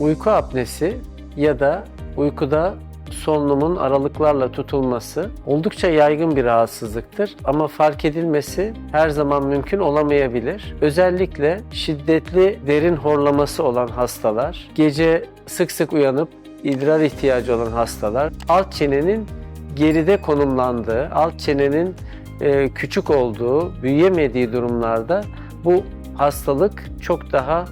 Uyku apnesi ya da uykuda solunumun aralıklarla tutulması oldukça yaygın bir rahatsızlıktır ama fark edilmesi her zaman mümkün olamayabilir. Özellikle şiddetli derin horlaması olan hastalar, gece sık sık uyanıp idrar ihtiyacı olan hastalar, alt çenenin geride konumlandığı, alt çenenin e, küçük olduğu, büyüyemediği durumlarda bu hastalık çok daha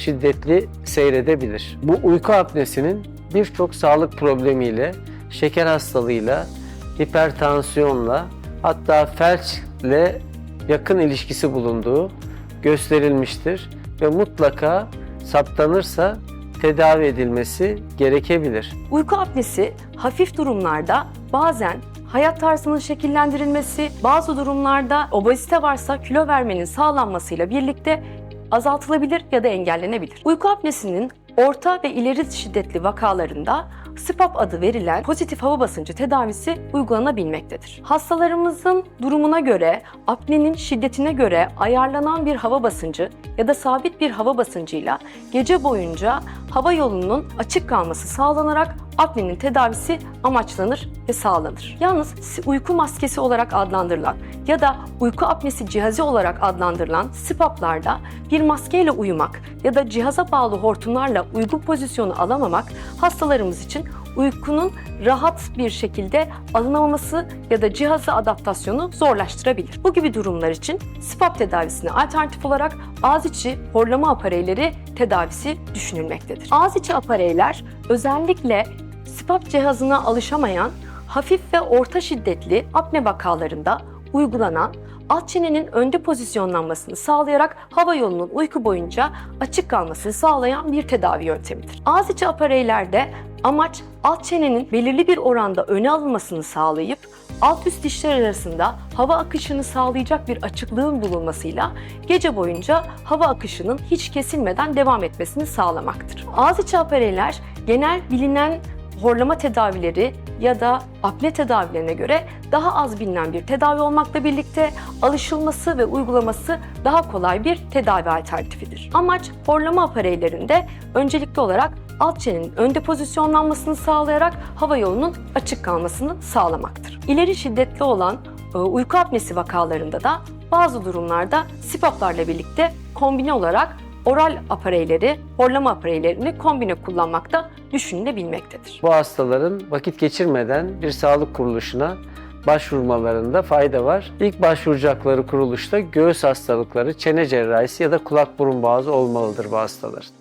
şiddetli seyredebilir. Bu uyku apnesinin birçok sağlık problemiyle, şeker hastalığıyla, hipertansiyonla hatta felçle yakın ilişkisi bulunduğu gösterilmiştir ve mutlaka saptanırsa tedavi edilmesi gerekebilir. Uyku apnesi hafif durumlarda bazen hayat tarzının şekillendirilmesi, bazı durumlarda obezite varsa kilo vermenin sağlanmasıyla birlikte azaltılabilir ya da engellenebilir. Uyku apnesinin orta ve ileri şiddetli vakalarında SPAP adı verilen pozitif hava basıncı tedavisi uygulanabilmektedir. Hastalarımızın durumuna göre, apnenin şiddetine göre ayarlanan bir hava basıncı ya da sabit bir hava basıncıyla gece boyunca hava yolunun açık kalması sağlanarak apnenin tedavisi amaçlanır ve sağlanır. Yalnız uyku maskesi olarak adlandırılan ya da uyku apnesi cihazı olarak adlandırılan SPAP'larda bir maskeyle uyumak ya da cihaza bağlı hortumlarla uygun pozisyonu alamamak hastalarımız için uykunun rahat bir şekilde alınamaması ya da cihaza adaptasyonu zorlaştırabilir. Bu gibi durumlar için SPAP tedavisine alternatif olarak ağız içi horlama apareyleri tedavisi düşünülmektedir. Ağız içi apareyler özellikle SPAP cihazına alışamayan hafif ve orta şiddetli apne vakalarında uygulanan alt çenenin önde pozisyonlanmasını sağlayarak hava yolunun uyku boyunca açık kalmasını sağlayan bir tedavi yöntemidir. Ağız içi apareylerde amaç alt çenenin belirli bir oranda öne alınmasını sağlayıp alt üst dişler arasında hava akışını sağlayacak bir açıklığın bulunmasıyla gece boyunca hava akışının hiç kesilmeden devam etmesini sağlamaktır. Ağız içi apareyler genel bilinen horlama tedavileri ya da apne tedavilerine göre daha az bilinen bir tedavi olmakla birlikte alışılması ve uygulaması daha kolay bir tedavi alternatifidir. Amaç horlama apareylerinde öncelikli olarak alt çenenin önde pozisyonlanmasını sağlayarak hava yolunun açık kalmasını sağlamaktır. İleri şiddetli olan e, uyku apnesi vakalarında da bazı durumlarda SIPAP'larla birlikte kombine olarak oral apareyleri, horlama apareylerini kombine kullanmakta düşünülebilmektedir. Bu hastaların vakit geçirmeden bir sağlık kuruluşuna başvurmalarında fayda var. İlk başvuracakları kuruluşta göğüs hastalıkları, çene cerrahisi ya da kulak burun boğazı olmalıdır bu hastaların.